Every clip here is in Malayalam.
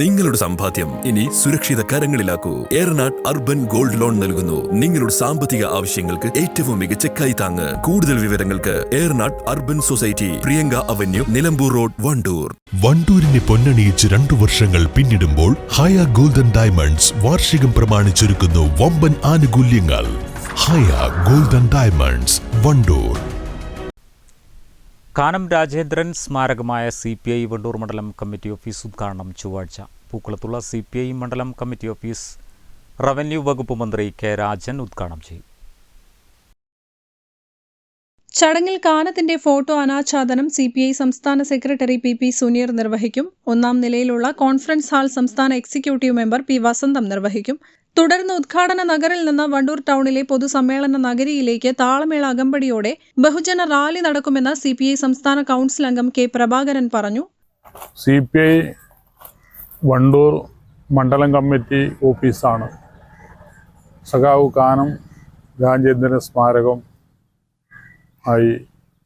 നിങ്ങളുടെ സമ്പാദ്യം ഇനി സുരക്ഷിത കരങ്ങളിലാക്കൂ. ഏറനാട് അർബൻ ഗോൾഡ് ലോൺ നൽകുന്നു. നിങ്ങളുടെ സാമ്പത്തിക ആവശ്യങ്ങൾക്ക് ഏറ്റവും മികച്ച കൈത്താങ്ങ് കൂടുതൽ വിവരങ്ങൾക്ക് Eranad urban society Priyanka avenue Nilambur road Wandoor. വണ്ടൂരിനെ പൊന്നണിയിച്ച് രണ്ടു വർഷങ്ങൾ പിന്നിടുമ്പോൾ ഹയ ഗോൾഡൻ ഡയമണ്ട്സ് വാർഷികം പ്രമാണിച്ചൊരുക്കുന്നു വമ്പൻ ആനുകൂല്യങ്ങൾ. Haya golden diamonds Wandoor. Kanam Rajendran സ്മാരകമായ സി പി ഐ വണ്ടൂർ മണ്ഡലം കമ്മിറ്റി ഓഫീസ് ഉദ്ഘാടനം ചൊവ്വാഴ്ച. പൂക്കുളത്തുള്ള സി പി ഐ മണ്ഡലം കമ്മിറ്റി ഓഫീസ് റവന്യൂ വകുപ്പ് മന്ത്രി കെ രാജൻ ഉദ്ഘാടനം ചെയ്യും. ചടങ്ങിൽ കാനത്തിന്റെ ഫോട്ടോ അനാച്ഛാദനം സി പി ഐ സംസ്ഥാന സെക്രട്ടറി പി പി സുനീർ നിർവഹിക്കും. ഒന്നാം നിലയിലുള്ള കോൺഫറൻസ് ഹാൾ സംസ്ഥാന എക്സിക്യൂട്ടീവ് മെമ്പർ പി വസന്തം നിർവഹിക്കും. തുടർന്ന് ഉദ്ഘാടന നഗറിൽ നിന്ന് വണ്ടൂർ ടൗണിലെ പൊതുസമ്മേളന നഗരിയിലേക്ക് താളമേള അകമ്പടിയോടെ ബഹുജന റാലി നടക്കുമെന്ന് സി പി ഐ സംസ്ഥാന കൗൺസിൽ അംഗം കെ പ്രഭാകരൻ പറഞ്ഞു. സി പി ഐ വണ്ടൂർ മണ്ഡലം കമ്മിറ്റി ഓഫീസാണ്. സഖാവ് കാനം രാജേന്ദ്രൻ സ്മാരകം ആയി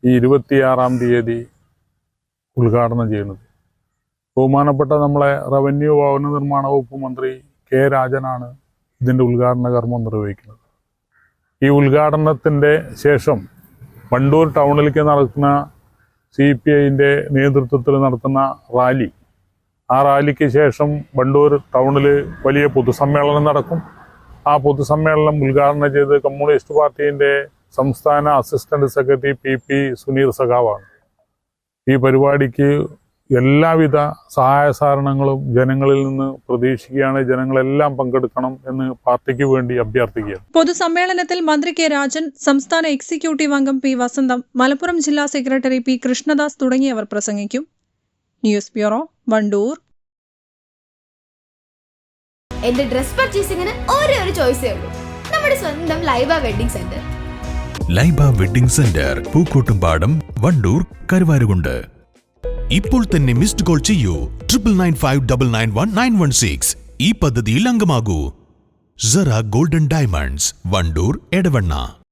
ഈ ഇരുപത്തിയാറാം തീയതി ഉദ്ഘാടനം ചെയ്യുന്നത്. ബഹുമാനപ്പെട്ട നമ്മളെ റവന്യൂ ഭവന നിർമ്മാണ വകുപ്പ് മന്ത്രി കെ രാജനാണ് ഇതിന്റെ ഉദ്ഘാടന കർമ്മം നിർവഹിക്കുന്നത്. ഈ ഉദ്ഘാടനത്തിന്റെ ശേഷം വണ്ടൂർ ടൗണിലേക്ക് നടക്കുന്ന സി പി ഐന്റെ നേതൃത്വത്തിൽ നടത്തുന്ന റാലി. ആ റാലിക്ക് ശേഷം വണ്ടൂർ ടൗണിൽ വലിയ പൊതുസമ്മേളനം നടക്കും. ആ പൊതുസമ്മേളനം ഉദ്ഘാടനം ചെയ്ത് കമ്മ്യൂണിസ്റ്റ് പാർട്ടീന്റെ സംസ്ഥാന assistant secretary P P Suneer സഖാവാണ്. ഈ പരിപാടിക്ക് എല്ലാവിധ സഹായ സഹകരണങ്ങളും ജനങ്ങളിൽ നിന്ന് പ്രതീക്ഷിക്കുകയാണ് ജനങ്ങളെല്ലാം പങ്കെടുക്കണം എന്ന് പാർട്ടിക്ക് വേണ്ടി അഭ്യർത്ഥിക്കുക പൊതുസമ്മേളനത്തിൽ മന്ത്രി കെ രാജൻ സംസ്ഥാന എക്സിക്യൂട്ടീവ് അംഗം പി വസന്തം മലപ്പുറം ജില്ലാ സെക്രട്ടറി പി കൃഷ്ണദാസ് തുടങ്ങിയവർ പ്രസംഗിക്കും. News bureau Wandoor. എന്റെ ഡ്രസ് പർച്ചേസിംഗിന് ഒരേ ഒരു ചോയ്സേ ഉള്ളൂ. നമ്മുടെ സ്വന്തം Laiba Wedding Centre Laiba Wedding Centre Pookkottumpadam Wandoor Karuvarakundu. ഇപ്പോൾ തന്നെ മിസ്ഡ് കോൾ ചെയ്യൂ. Triple nine five double nine one nine one six ഈ പദ്ധതിയിൽ അംഗമാകൂ. Sara Golden Diamonds Wandoor Edavanna.